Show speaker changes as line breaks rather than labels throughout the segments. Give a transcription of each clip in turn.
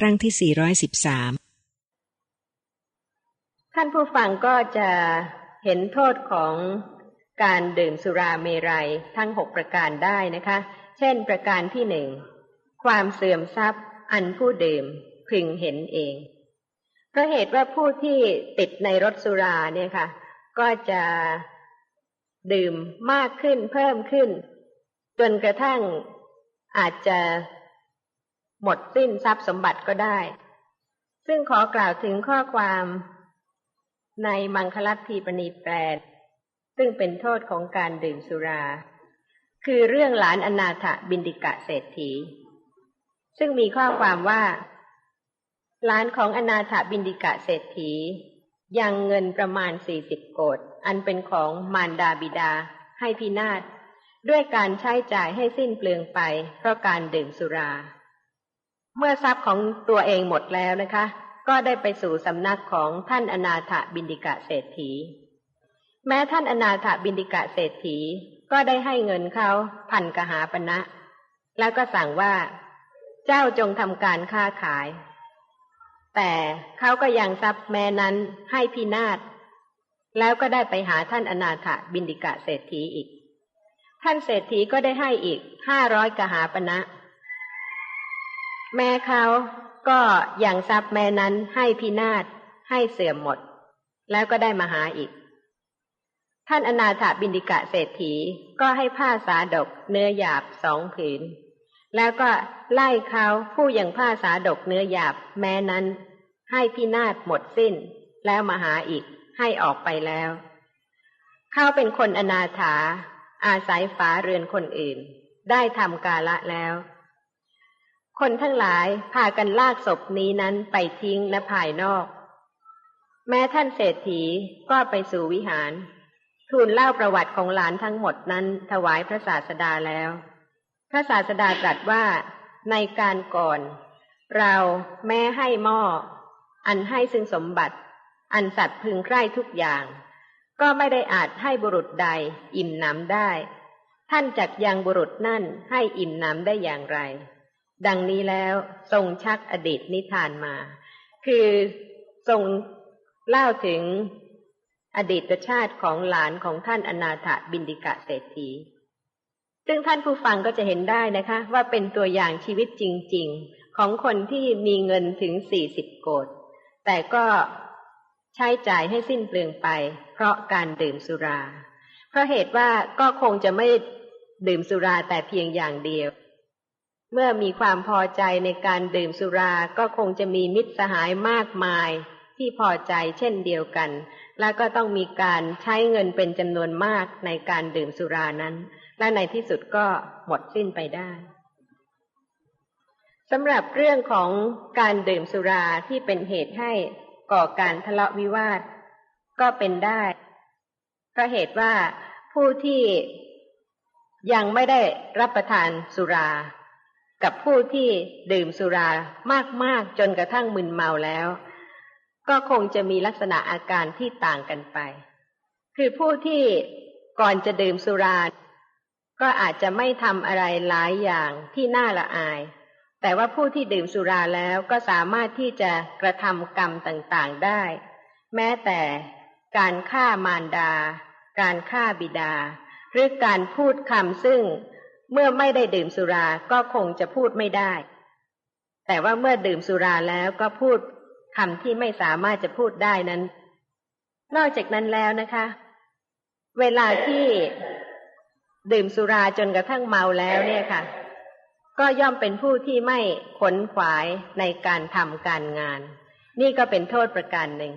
ครั้งที่ 413
ท่านผู้ฟังก็จะเห็นโทษของการดื่มสุราเมรัยทั้งหกประการได้นะคะ เช่นประการที่หนึ่งความเสื่อมทรัพย์อันผู้ดื่มพึงเห็นเองเพราะเหตุว่าผู้ที่ติดในรถสุราเนี่ยค่ะ ก็จะดื่มมากขึ้นเพิ่มขึ้น จนกระทั่งอาจจะ หมดสิ้นทรัพย์สมบัติก็ได้ ซึ่งขอกล่าวถึงข้อความในมังคลัตทีปณีแปดซึ่งเป็นโทษของการดื่มสุรา คือเรื่องหลานอนาถบินดิกะเศรษฐี ซึ่งมีข้อความว่าหลานของอนาถบินดิกะเศรษฐี ยังเงินประมาณสี่สิบโกดอันเป็นของมารดาบิดาให้พินาศด้วยการใช้จ่ายให้สิ้นเปลืองไปเพราะการดื่มสุรา เมื่อทรัพย์ของตัวเองหมดแล้วนะคะ ก็ได้ไปสู่สำนักของท่านอนาถบินดิกะเศรษฐี แม้ท่านอนาถบินดิกะเศรษฐีก็ได้ให้เงินเขาพันกหาปณะแล้วก็สั่งว่า เจ้าจงทำการค้าขาย แต่เขาก็ยังทรัพย์แม้นั้นให้พินาศแล้วก็ได้ไปหาท่านอนาถบินดิกะเศรษฐีอีก ท่านเศรษฐีก็ได้ให้อีกห้าร้อยกหาปณะ แม่เขาก็ยังทรัพย์แม่นั้นให้พินาศให้เสื่อมหมด แล้วก็ได้มาหาอีก ท่านอนาถาบินดิกะเศรษฐีก็ให้ผ้าสาดกเนื้อหยาบสองผืน แล้วก็ไล่เขาผู้ยังผ้าสาดกเนื้อหยาบแม้นั้น ให้พินาศหมดสิ้น แล้วมาหาอีกให้ออกไปแล้วเขาเป็นคนอนาถาอาศัยฝาเรือนคนอื่น ได้ทำกาละแล้ว คนทั้งหลายพากันลากศพนี้นั้นไปทิ้งณภายนอก แม้ท่านเศรษฐีก็ไปสู่วิหาร ทูลเล่าประวัติของหลานทั้งหมดนั้นถวายพระศาสดาแล้ว พระศาสดาตรัสว่าในการก่อน เราแม้ให้หม้อ อันให้ซึ่งสมบัติ อันสัตว์พึงใคร่ทุกอย่าง ก็ไม่ได้อาจให้บุรุษใดอิ่มน้ำได้ ท่านจักยังบุรุษนั่นให้อิ่มน้ำได้อย่างไร ดังนี้แล้วทรงชักอดีตนิทานมา คือทรงเล่าถึงอดีตชาติของหลานของท่านอนาถบินดิกะเศรษฐี ซึ่งท่านผู้ฟังก็จะเห็นได้นะคะ ว่าเป็นตัวอย่างชีวิตจริง ๆ ของคนที่มีเงินถึงสี่สิบโกดแต่ก็ใช้จ่ายให้สิ้นเปลืองไป เพราะการดื่มสุรา เพราะเหตุว่าก็คงจะไม่ดื่มสุราแต่เพียงอย่างเดียว เมื่อมีความพอใจในการดื่มสุราก็คงจะมีมิตรสหายมากมายที่พอใจเช่นเดียวกัน และก็ต้องมีการใช้เงินเป็นจำนวนมากในการดื่มสุรานั้น และในที่สุดก็หมดสิ้นไปได้สำหรับเรื่องของการดื่มสุราที่เป็นเหตุให้ก่อการทะเลาะวิวาท ก็เป็นได้เพราะเหตุว่าผู้ที่ยังไม่ได้รับประทานสุรา กับผู้ที่ดื่มสุรามากๆจนกระทั่งมึนเมาแล้ว ก็คงจะมีลักษณะอาการที่ต่างกันไป คือผู้ที่ก่อนจะดื่มสุรา ก็อาจจะไม่ทำอะไรหลายอย่างที่น่าละอาย แต่ว่าผู้ที่ดื่มสุราแล้วก็สามารถที่จะกระทำกรรมต่างๆได้ แม้แต่การฆ่ามารดา การฆ่าบิดา หรือการพูดคำซึ่ง เมื่อไม่ได้ดื่มสุราก็คงจะพูดไม่ได้ แต่ว่าเมื่อดื่มสุราแล้วก็พูดคำที่ไม่สามารถจะพูดได้นั้น นอกจากนั้นแล้วนะคะ เวลาที่ดื่มสุราจนกระทั่งเมาแล้วเนี่ยค่ะ ก็ย่อมเป็นผู้ที่ไม่ขนขวายในการทำการงาน นี่ก็เป็นโทษประการหนึ่ง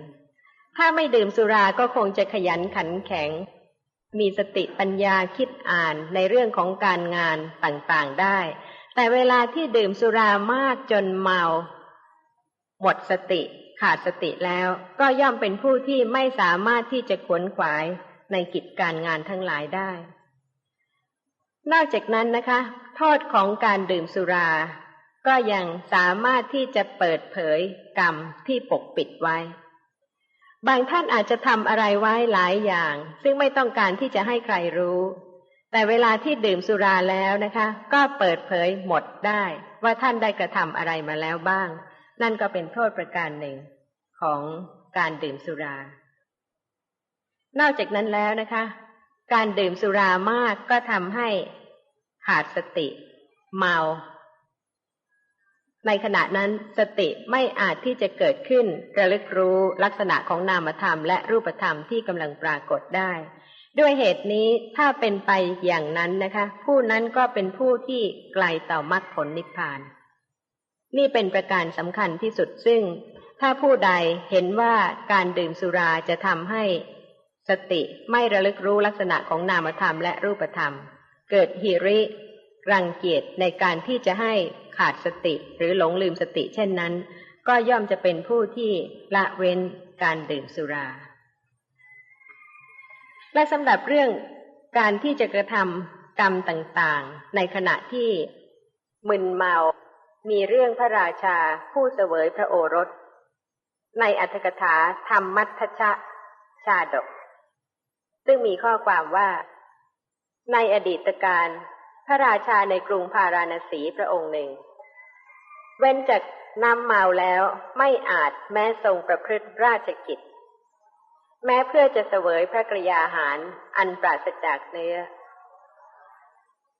ถ้าไม่ดื่มสุราก็คงจะขยันขันแข็ง มีสติปัญญาคิดอ่านในเรื่องของการงานต่างๆได้ แต่เวลาที่ดื่มสุรามากจนเมา หมดสติขาดสติแล้วก็ย่อมเป็นผู้ที่ไม่สามารถที่จะขวนขวายในกิจการงานทั้งหลายได้ นอกจากนั้นนะคะ โทษของการดื่มสุรา ก็ยังสามารถที่จะเปิดเผยกรรมที่ปกปิดไว้ บางท่านอาจจะทำอะไรไว้หลายอย่าง ซึ่งไม่ต้องการที่จะให้ใครรู้ แต่เวลาที่ดื่มสุราแล้วนะคะ ก็เปิดเผยหมดได้ ว่าท่านได้กระทำอะไรมาแล้วบ้าง นั่นก็เป็นโทษประการหนึ่งของการดื่มสุรา นอกจากนั้นแล้วนะคะ การดื่มสุรามากก็ทำให้ขาดสติ เมา ในขณะนั้นสติไม่อาจที่จะเกิดขึ้นระลึกรู้ลักษณะของนามธรรมและรูปธรรมที่กำลังปรากฏได้ ด้วยเหตุนี้ถ้าเป็นไปอย่างนั้นนะคะ ผู้นั้นก็เป็นผู้ที่ไกลต่อมรรคผลนิพพาน นี่เป็นประการสำคัญที่สุดซึ่ง ถ้าผู้ใดเห็นว่าการดื่มสุราจะทำให้สติไม่ระลึกรู้ลักษณะของนามธรรมและรูปธรรม เกิดหิริ รังเกียจในการที่จะให้ ขาดสติหรือหลงลืมสติ เช่นนั้น ก็ย่อมจะเป็นผู้ที่ละเว้นการดื่มสุรา และสำหรับเรื่องการที่จะกระทำกรรมต่างๆ ในขณะที่มึนเมา มีเรื่องพระราชาผู้เสวยพระโอรส ในอัตถกถาธรรมมัทชะชาดก ซึ่งมีข้อความว่า ในอดีตการ พระราชาในกรุงพาราณสีพระองค์หนึ่ง เว้นจากน้ำเมาแล้วไม่อาจแม้ทรงประพฤติราชกิจ แม้เพื่อจะเสวยพระกรยาหารอันปราศจากเนื้อ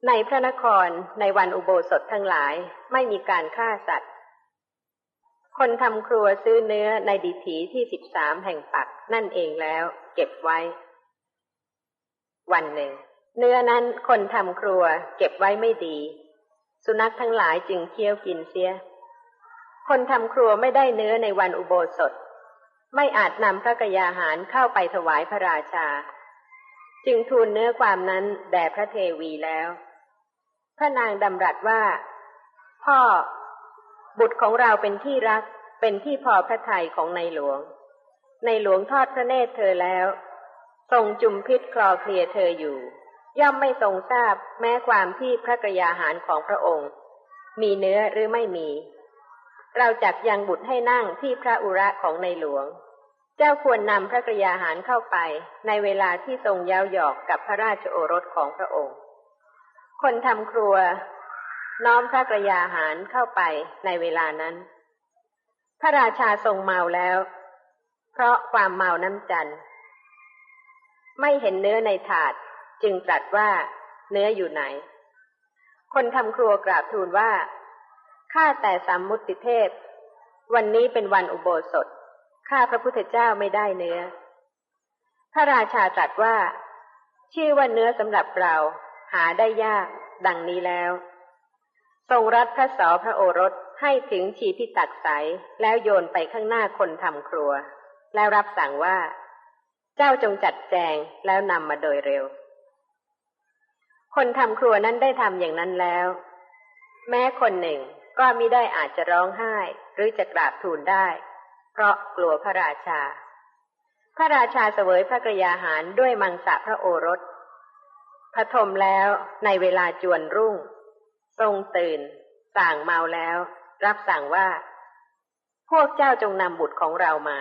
ในพระนครในวันอุโบสถทั้งหลายไม่มีการฆ่าสัตว์ คนทำครัวซื้อเนื้อในดิถีที่สิบสามแห่งปักนั่นเองแล้วเก็บไว้ วันหนึ่ง เนื้อนั้นคนทำครัวเก็บไว้ไม่ดี สุนัขทั้งหลายจึงเคี้ยวกินเสีย คนทำครัวไม่ได้เนื้อในวันอุโบสถ ไม่อาจนำพระกยาหารเข้าไปถวายพระราชา จึงทูลเนื้อความนั้นแด่พระเทวีแล้ว พระนางดำรัสว่า พ่อ บุตรของเราเป็นที่รักเป็นที่พอพระทัยของในหลวง ในหลวงทอดพระเนตรเธอแล้วทรงจุมพิษคลอเคลียเธออยู่ ย่อมไม่ทรงทราบแม้ความที่พระกรยาหารของพระองค์ มีเนื้อหรือไม่มี เราจักยังบุตรให้นั่งที่พระอุระของในหลวง เจ้าควรนำพระกรยาหารเข้าไป ในเวลาที่ทรงเย้าหยอกกับพระราชโอรสของพระองค์ คนทำครัว น้อมพระกรยาหารเข้าไปในเวลานั้น พระราชาทรงเมาแล้ว เพราะความเมาน้ำจันไม่เห็นเนื้อในถาด จึงตรัสว่าเนื้ออยู่ไหน คนทำครัวกราบทูลว่า ข้าแต่สามมุติเทพ วันนี้เป็นวันอุโบสถ ข้าพระพุทธเจ้าไม่ได้เนื้อ พระราชาตรัสว่า ชื่อว่าเนื้อสำหรับเราหาได้ยากดังนี้แล้ว ทรงรัดพระสอพระโอรสให้ถึงชีพิตักใสแล้วโยนไปข้างหน้าคนทำครัว แล้วรับสั่งว่า เจ้าจงจัดแจงแล้วนำมาโดยเร็ว คนทำครัวนั้นได้ทำอย่างนั้นแล้ว แม้คนหนึ่งก็มิได้อาจจะร้องไห้ หรือจะกราบทูลได้ เพราะกลัวพระราชา พระราชาเสวยพระกรยาหารด้วยมังสะพระโอรสพระทมแล้วในเวลาจวนรุ่ง ทรงตื่น สั่งเมาแล้ว รับสั่งว่า พวกเจ้าจงนำบุตรของเรามา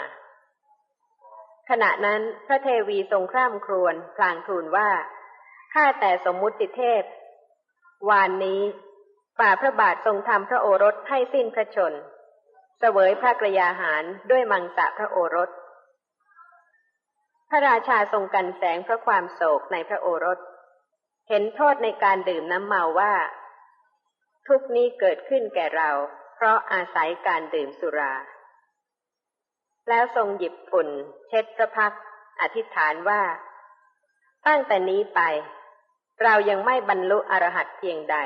ขณะนั้นพระเทวีทรงคร่ำครวญพลางทูลว่า ข้าแต่สมมุติเทพ วานนี้ฝ่าพระบาททรงทำพระโอรสให้สิ้นพระชน เสวยพระกรยาหารด้วยมังสะพระโอรส พระราชาทรงกันแสงพระความโศกในพระโอรส เห็นโทษในการดื่มน้ำเมาว่า ทุกนี้เกิดขึ้นแก่เรา เพราะอาศัยการดื่มสุรา แล้วทรงหยิบฝุ่น เช็ดพระพัก อธิษฐานว่า ตั้งแต่นี้ไป เรายังไม่บรรลุอรหัตเพียงใด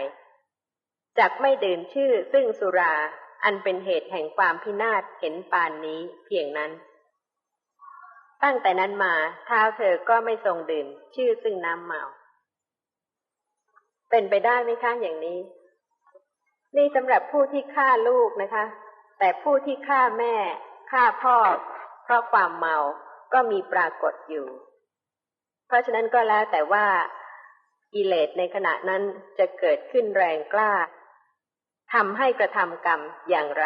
จักไม่ดื่มชื่อซึ่งสุราอันเป็นเหตุแห่งความพินาศเห็นปานนี้เพียงนั้น ตั้งแต่นั้นมาเท้าเธอก็ไม่ทรงดื่มชื่อซึ่งน้ำเมา เป็นไปได้ไหมคะอย่างนี้ นี่สำหรับผู้ที่ฆ่าลูกนะคะ แต่ผู้ที่ฆ่าแม่ฆ่าพ่อ เพราะความเมาก็มีปรากฏอยู่ เพราะฉะนั้นก็แล้วแต่ว่า กิเลสในขณะนั้นจะเกิดขึ้นแรงกล้าทำให้กระทำกรรมอย่างไร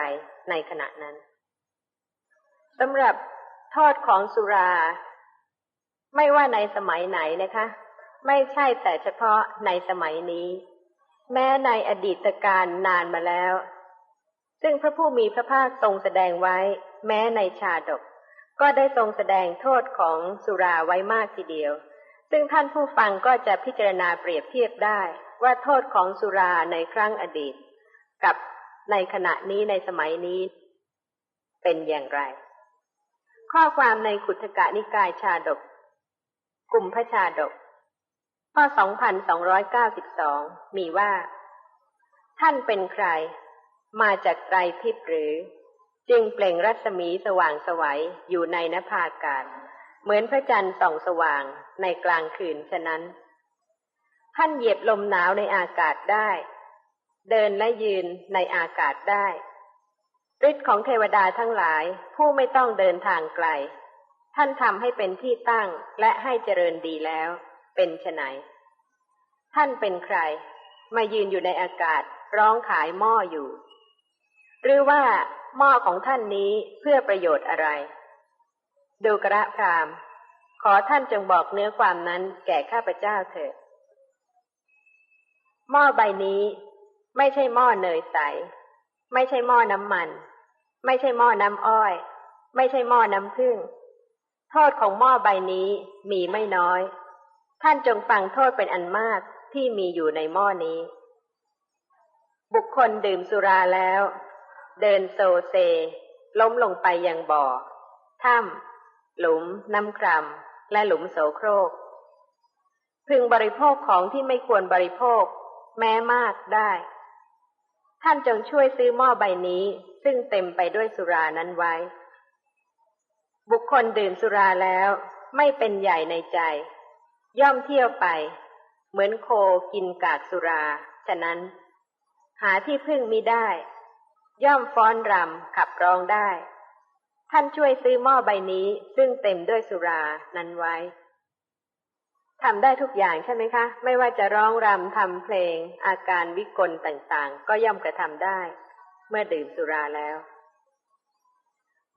ในขณะนั้นสำหรับโทษของสุรา ไม่ว่าในสมัยไหนนะคะ ไม่ใช่แต่เฉพาะในสมัยนี้ แม้ในอดีตการนานมาแล้ว ซึ่งพระผู้มีพระภาคทรงแสดงไว้ แม้ในชาดก ก็ได้ทรงแสดงโทษของสุราไว้มากทีเดียว ซึ่งท่านผู้ฟังก็จะพิจารณาเปรียบเทียบได้ ว่าโทษของสุราในครั้งอดีต กับในขณะนี้ในสมัยนี้ เป็นอย่างไร ข้อความในขุทกะนิกายชาดก กลุ่มพระชาดก ข้อ 2292 มีว่า ท่านเป็นใคร มาจากไตรทิพย์หรือ จึงเปล่งรัศมีสว่างสวัยอยู่ในนภาอากาศ เหมือนพระจันทร์ส่องสว่างในกลางคืนฉะนั้น ท่านเหยียบลมหนาวในอากาศได้ เดินและยืนในอากาศได้ฤทธิ์ของเทวดาทั้งหลายผู้ไม่ต้องเดินทางไกล ท่านทำให้เป็นที่ตั้งและให้เจริญดีแล้ว เป็นไฉนท่านเป็นใคร มายืนอยู่ในอากาศร้องขายหม้ออยู่ หรือว่าหม้อของท่านนี้เพื่อประโยชน์อะไร ดูกระพรามขอท่านจงบอกเนื้อความนั้นแก่ข้าพเจ้าเถิด หม้อใบนี้ไม่ใช่หม้อเนยใส ไม่ใช่หม้อน้ำมัน ไม่ใช่หม้อน้ำอ้อย ไม่ใช่หม้อน้ำผึ้งโทษของหม้อใบนี้มีไม่น้อย ท่านจงฟังโทษเป็นอันมากที่มีอยู่ในหม้อนี้ บุคคลดื่มสุราแล้ว เดินโซเซ ล้มลงไปยังบ่อถ้ำ หลุม น้ำครามและหลุมโสโครก พึงบริโภคของที่ไม่ควรบริโภค แม้มากได้ ท่านจงช่วยซื้อหม้อใบนี้ซึ่งเต็มไปด้วยสุรานั้นไว้ บุคคลดื่มสุราแล้วไม่เป็นใหญ่ในใจ ย่อมเที่ยวไป เหมือนโคกินกากสุรา ฉะนั้น หาที่พึ่งมิได้ ย่อมฟ้อนรำขับร้องได้ ท่านช่วยซื้อหม้อใบนี้ซึ่งเต็มด้วยสุรานั้นไว้ทำได้ทุกอย่างใช่ไหมคะ ไม่ว่าจะร้องรำทำเพลง อาการวิกลต่างๆ ก็ย่อมกระทำได้ เมื่อดื่มสุราแล้ว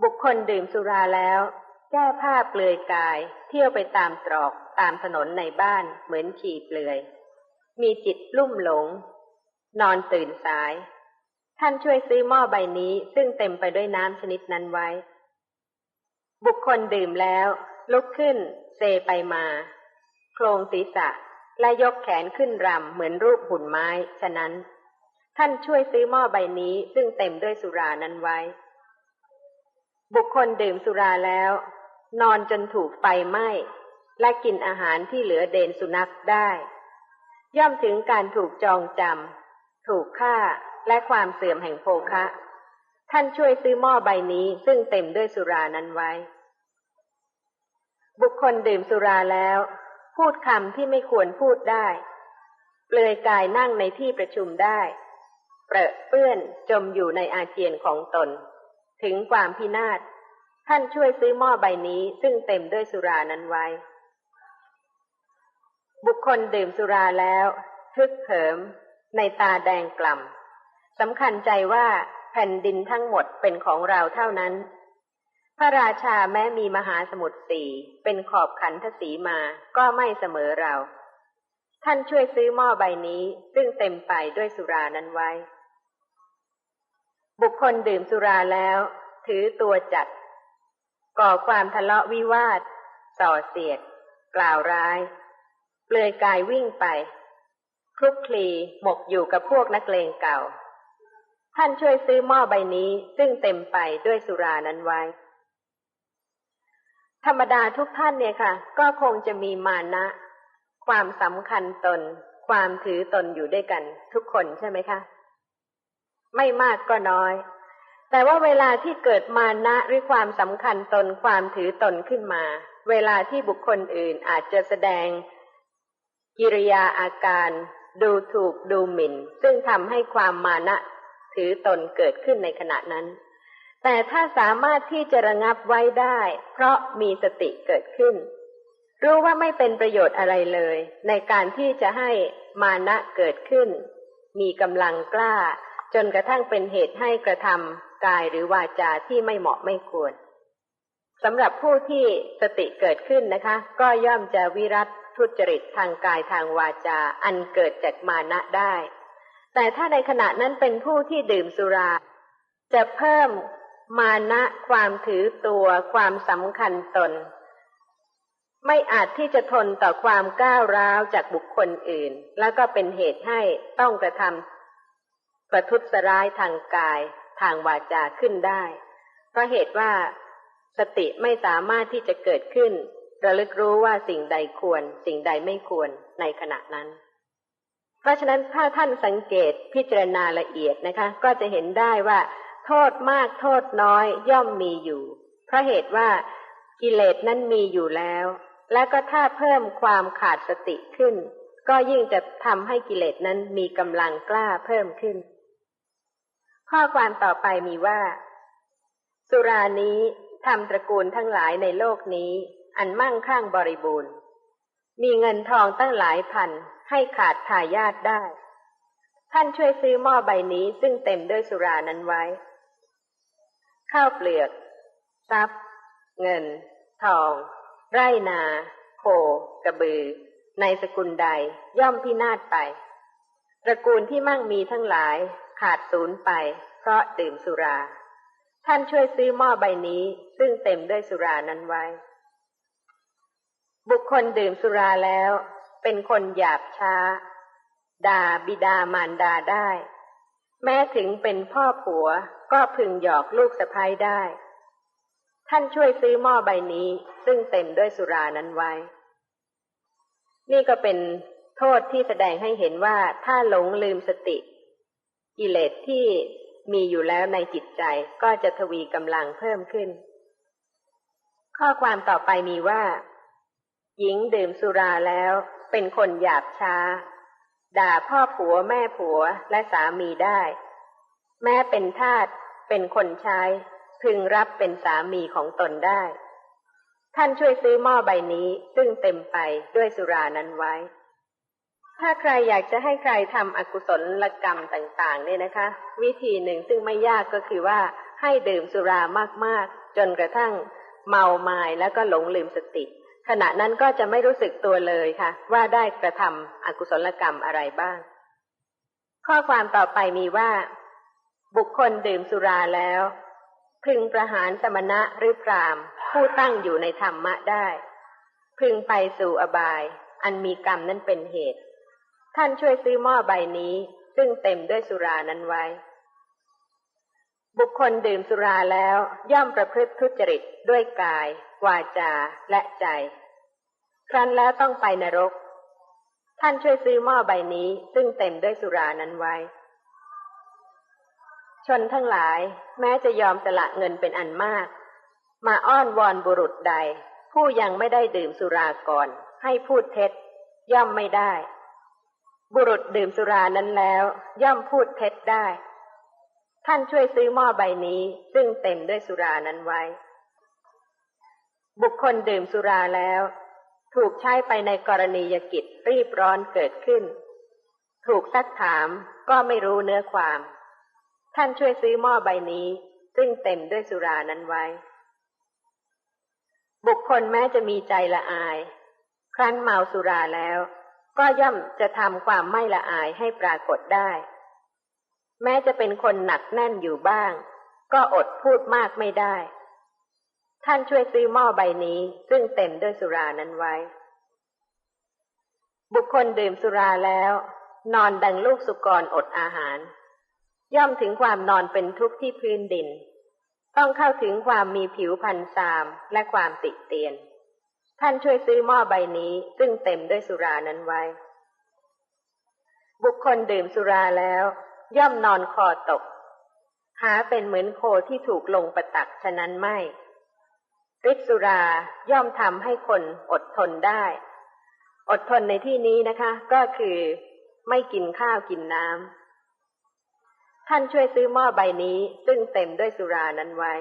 บุคคลดื่มสุราแล้ว แก้ผ้าเปลือยกาย เที่ยวไปตามตรอกตามถนนในบ้านเหมือนฉี่เปลือย มีจิตลุ่มหลง นอนตื่นสาย ท่านช่วยซื้อหม้อใบนี้ซึ่งเต็มไปด้วยน้ำชนิดนั้นไว้ บุคคลดื่มแล้ว ลุกขึ้น เซไปมา โครงศีรษะ และยกแขนขึ้นรำเหมือนรูปหุ่นไม้ ฉะนั้น ท่านช่วยซื้อหม้อใบนี้ซึ่งเต็มด้วยสุรานั้นไว้ บุคคลดื่มสุราแล้ว นอนจนถูกไฟไหม้ และกินอาหารที่เหลือเดนสุนัขได้ ย่อมถึงการถูกจองจำถูกฆ่าและความเสื่อมแห่งโภคะ ท่านช่วยซื้อหม้อใบนี้ซึ่งเต็มด้วยสุรานั้นไว้ บุคคลดื่มสุราแล้ว พูดคำที่ไม่ควรพูดได้ เปลือยกายนั่งในที่ประชุมได้ เปรอะเปื้อนจมอยู่ในอาเจียนของตน ถึงความพินาศท่านช่วยซื้อหม้อใบนี้ซึ่งเต็มด้วยสุรานั้นไว้ บุคคลดื่มสุราแล้ว ทึกเหิม ในตาแดงกล่ำสำคัญใจว่า แผ่นดินทั้งหมดเป็นของเราเท่านั้น พระราชาแม้มีมหาสมุทรสี่เป็นขอบขันทศีมาก็ไม่เสมอเรา ท่านช่วยซื้อหม้อใบนี้ซึ่งเต็มไปด้วยสุรานั้นไว้ บุคคลดื่มสุราแล้ว ถือตัวจัด ก่อความทะเลาะวิวาท ส่อเสียด กล่าวร้าย เปลือยกายวิ่งไปคลุกคลีหมกอยู่กับพวกนักเลงเก่า ท่านช่วยซื้อหม้อใบนี้ซึ่งเต็มไปด้วยสุรานั้นไว้ ธรรมดาทุกท่านเนี่ยค่ะ ก็คงจะมีมานะ ความสำคัญตน ความถือตนอยู่ด้วยกัน ทุกคนใช่ไหมคะ ไม่มากก็น้อย แต่ว่าเวลาที่เกิดมานะหรือความสำคัญตนความถือตนขึ้นมา เวลาที่บุคคลอื่นอาจจะแสดง กิริยาอาการ ดูถูกดูหมิ่น ซึ่งทำให้ความมานะ ถือตนเกิดขึ้นในขณะนั้น แต่ถ้าสามารถที่จะระงับไว้ได้ เพราะมีสติเกิดขึ้น รู้ว่าไม่เป็นประโยชน์อะไรเลย ในการที่จะให้มานะเกิดขึ้น มีกำลังกล้า จนกระทั่งเป็นเหตุให้กระทำกายหรือวาจาที่ไม่เหมาะไม่ควรสำหรับผู้ที่สติเกิดขึ้นนะคะ ก็ย่อมจะวิรัตทุจริตทางกายทางวาจา อันเกิดจากมานะได้ แต่ถ้าในขณะนั้นเป็นผู้ที่ดื่มสุรา จะเพิ่มมานะความถือตัวความสำคัญตน ไม่อาจที่จะทนต่อความก้าวร้าวจากบุคคลอื่น แล้วก็เป็นเหตุให้ต้องกระทำประทุษร้ายทางกาย ทางวาจาขึ้นได้ เพราะเหตุว่าสติไม่สามารถที่จะเกิดขึ้น ระลึกรู้ว่าสิ่งใดควร สิ่งใดไม่ควรในขณะนั้น เพราะฉะนั้นถ้าท่านสังเกตพิจารณาละเอียดนะคะ ก็จะเห็นได้ว่า โทษมากโทษน้อยย่อมมีอยู่ เพราะเหตุว่ากิเลสนั้นมีอยู่แล้ว และก็ถ้าเพิ่มความขาดสติขึ้น ก็ยิ่งจะทำให้กิเลสนั้นมีกำลังกล้าเพิ่มขึ้น ข้อความต่อไปมีว่า สุรานี้ทำตระกูลทั้งหลายในโลกนี้ อันมั่งคั่งบริบูรณ์ มีเงินทองตั้งหลายพัน ให้ขาดทายาทได้ ท่านช่วยซื้อหม้อใบนี้ซึ่งเต็มด้วยสุรานั้นไว้ ข้าวเปลือก ทรัพย์ เงิน ทอง ไรนา โค กระบือ ในสกุลใดย่อมพินาศไป ตระกูลที่มั่งมีทั้งหลายขาดศูนย์ไป เพราะดื่มสุรา ท่านช่วยซื้อหม้อใบนี้ซึ่งเต็มด้วยสุรานั้นไว้ บุคคลดื่มสุราแล้ว เป็นคนหยาบช้า ด่าบิดามารดาได้ แม้ถึงเป็นพ่อผัวก็พึงหยอกลูกสะพ้ายได้ ท่านช่วยซื้อหม้อใบนี้ซึ่งเต็มด้วยสุรานั้นไว้ นี่ก็เป็นโทษที่แสดงให้เห็นว่าถ้าหลงลืมสติ กิเลสที่มีอยู่แล้วในจิตใจก็จะทวีกำลังเพิ่มขึ้น ข้อความต่อไปมีว่า หญิงดื่มสุราแล้วเป็นคนหยาบช้า ด่าพ่อผัวแม่ผัวและสามีได้ แม้เป็นทาสเป็นคนใช้พึงรับเป็นสามีของตนได้ ท่านช่วยซื้อหม้อใบนี้ซึ่งเต็มไปด้วยสุรานั้นไว้ ถ้าใครอยากจะให้ใครทำอกุศลกรรมต่างๆ เนี่ยนะคะ วิธีหนึ่งซึ่งไม่ยากก็คือว่าให้ดื่มสุรามากๆ จนกระทั่งเมาไมา้แล้วก็หลงลืมสติ ขณะนั้นก็จะไม่รู้สึกตัวเลยค่ะ ว่าได้กระทำอกุศลกรรมอะไรบ้าง ข้อความต่อไปมีว่า บุคคลดื่มสุราแล้ว พึงประหารสมณะหรือพรามผู้ตั้งอยู่ในธรรมะได้ พึงไปสู่อบาย อันมีกรรมนั้นเป็นเหตุ ท่านช่วยซื้อหม้อใบนี้ ซึ่งเต็มด้วยสุรานั้นไว้ บุคคลดื่มสุราแล้วย่อมประพฤติทุจริตด้วยกาย วาจาและใจ ครั้นแล้วต้องไปนรก ท่านช่วยซื้อหม้อใบนี้ซึ่งเต็มด้วยสุรานั้นไว้ ชนทั้งหลายแม้จะยอมสละเงินเป็นอันมาก มาอ้อนวอนบุรุษใด ผู้ยังไม่ได้ดื่มสุราก่อน ให้พูดเท็จ ย่อมไม่ได้ บุรุษดื่มสุรานั้นแล้ว ย่อมพูดเท็จได้ ท่านช่วยซื้อหม้อใบนี้ ซึ่งเต็มด้วยสุรานั้นไว้ บุคคลดื่มสุราแล้ว ถูกใช้ไปในกรณียกิจรีบร้อนเกิดขึ้น ถูกซักถามก็ไม่รู้เนื้อความ ท่านช่วยซื้อหม้อใบนี้ ซึ่งเต็มด้วยสุรานั้นไว้ บุคคลแม้จะมีใจละอาย ครั้นเมาสุราแล้ว ก็ย่อมจะทำความไม่ละอายให้ปรากฏได้ แม้จะเป็นคนหนักแน่นอยู่บ้าง ก็อดพูดมากไม่ได้ ท่านช่วยซื้อหม้อใบนี้ซึ่งเต็มด้วยสุรานั้นไว้ บุคคลดื่มสุราแล้ว นอนดังลูกสุกรอดอาหาร ย่อมถึงความนอนเป็นทุกข์ที่พื้นดิน ต้องเข้าถึงความมีผิวพันซามและความติเตียน ท่านช่วยซื้อหม้อใบนี้ซึ่งเต็มด้วยสุรานั้นไว้ บุคคลดื่มสุราแล้ว ย่อมนอนคอตก หาเป็นเหมือนโคที่ถูกลงประตักฉะนั้นไม่ฤทธิสุราย่อมทำให้คนอดทนได้ อดทนในที่นี้นะคะ ก็คือไม่กินข้าวกินน้ำท่านช่วยซื้อหม้อใบนี้ซึ่งเต็มด้วยสุรานั้นไว้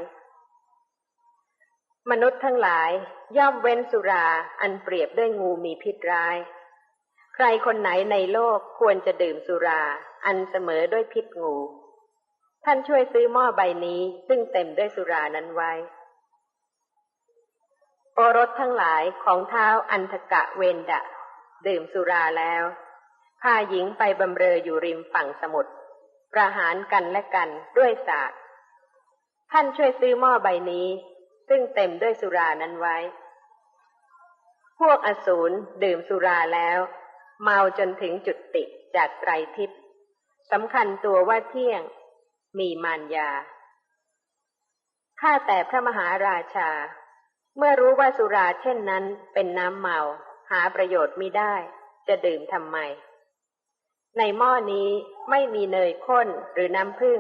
มนุษย์ทั้งหลายย่อมเว้นสุราอันเปรียบด้วยงูมีพิษร้าย ใครคนไหนในโลกควรจะดื่มสุรา อันเสมอด้วยพิษงู ท่านช่วยซื้อหม้อใบนี้ซึ่งเต็มด้วยสุรานั้นไว้ โอรสทั้งหลายของเท้าอันทกะเวนดะ ดื่มสุราแล้วพาหญิงไปบำเรออยู่ริมฝั่งสมุทรประหารกันและกันด้วยศาสตร์ท่านช่วยซื้อหม้อใบนี้ ซึ่งเต็มด้วยสุรานั้นไว้ พวกอสูรดื่มสุราแล้ว เมาจนถึงจุดติจากไตรทิพย์สำคัญตัวว่าเที่ยงมีมารยา ข้าแต่พระมหาราชา เมื่อรู้ว่าสุราเช่นนั้นเป็นน้ำเมา หาประโยชน์มิได้ จะดื่มทำไม ในหม้อนี้ไม่มีเนยข้นหรือน้ำผึ้ง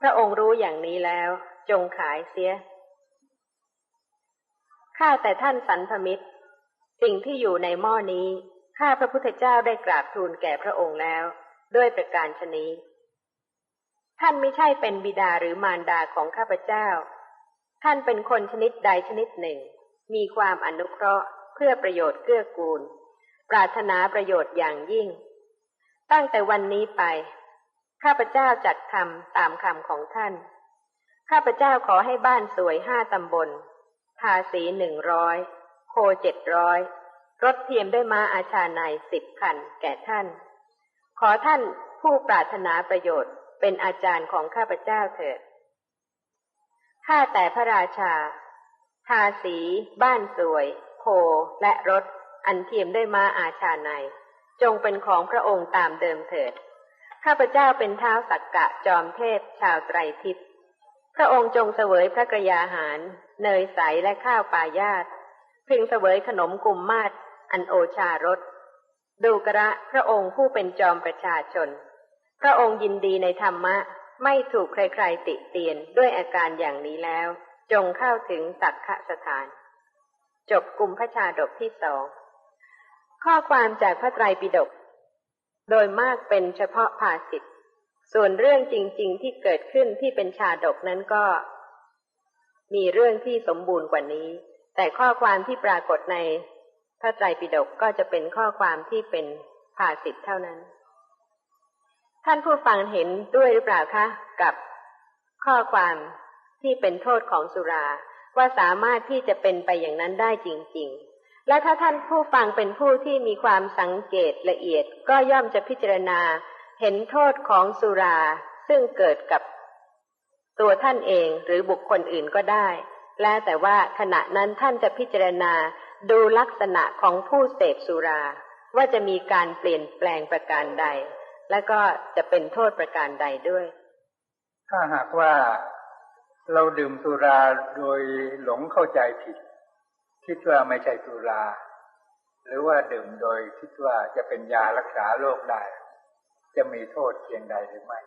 พระองค์รู้อย่างนี้แล้วจงขายเสีย ข้าแต่ท่านสันพมิตร สิ่งที่อยู่ในหม้อนี้ ข้าพระพุทธเจ้าได้กราบทูลแก่พระองค์แล้ว ด้วยประการชนี้ ท่านไม่ใช่เป็นบิดาหรือมารดาของข้าพเจ้า ท่านเป็นคนชนิดใดชนิดหนึ่ง มีความอนุเคราะห์เพื่อประโยชน์เกื้อกูล ปรารถนาประโยชน์อย่างยิ่ง ตั้งแต่วันนี้ไป ข้าพเจ้าจัดทำตามคำของท่าน ข้าพเจ้าขอให้บ้านสวยห้าตำบลทาสีหนึ่งร้อยโคเจ็ดร้อย รถเทียมด้วยม้าอาชาในสิบคันแก่ท่าน ขอท่านผู้ปรารถนาประโยชน์เป็นอาจารย์ของข้าพเจ้าเถิด ข้าแต่พระราชา ทาสี บ้านสวย โค และรถ อันเทียมด้วยม้าอาชาใน จงเป็นของพระองค์ตามเดิมเถิด ข้าพเจ้าเป็นเท้าสักกะจอมเทพชาวไตรทิพย์ พระองค์จงเสวยพระกรยาหาร เนยใสและข้าวปลายาต พึงเสวยขนมกุมมาศอันโอชารสดูกระพระองค์ผู้เป็นจอมประชาชน พระองค์ยินดีในธรรมะ ไม่ถูกใครๆติเตียนด้วยอาการอย่างนี้แล้ว จงเข้าถึงสักขสถาน จบกลุ่มพระชาดกที่สอง ข้อความจากพระไตรปิฎกโดยมากเป็นเฉพาะภาษิตส่วนเรื่องจริง ๆ ที่เกิดขึ้นที่เป็นชาดกนั้นก็ มีเรื่องที่สมบูรณ์กว่านี้ แต่ข้อความที่ปรากฏในพระไตรปิฎกก็จะเป็นข้อความที่เป็นภาษิตเท่านั้น ท่านผู้ฟังเห็นด้วยหรือเปล่าคะ กับข้อความที่เป็นโทษของสุรา ว่าสามารถที่จะเป็นไปอย่างนั้นได้จริง ๆ และถ้าท่านผู้ฟังเป็นผู้ที่มีความสังเกตละเอียด ก็ย่อมจะพิจารณาเห็นโทษของสุราซึ่งเกิดกับตัวท่านเองหรือบุคคลอื่นก็ได้ และแต่ว่าขณะนั้นท่านจะพิจารณาดูลักษณะของผู้เสพสุรา ว่าจะมีการเปลี่ยนแปลงประการใด และก็จะเป็นโทษประการใดด้วย
ถ้าหากว่าเราดื่มสุราโดยหลงเข้าใจผิด คิดว่าไม่ใช่สุรา หรือว่าดื่มโดยคิดว่าจะเป็นยารักษาโรคได้ จะมีโทษเพียงใดหรือไม่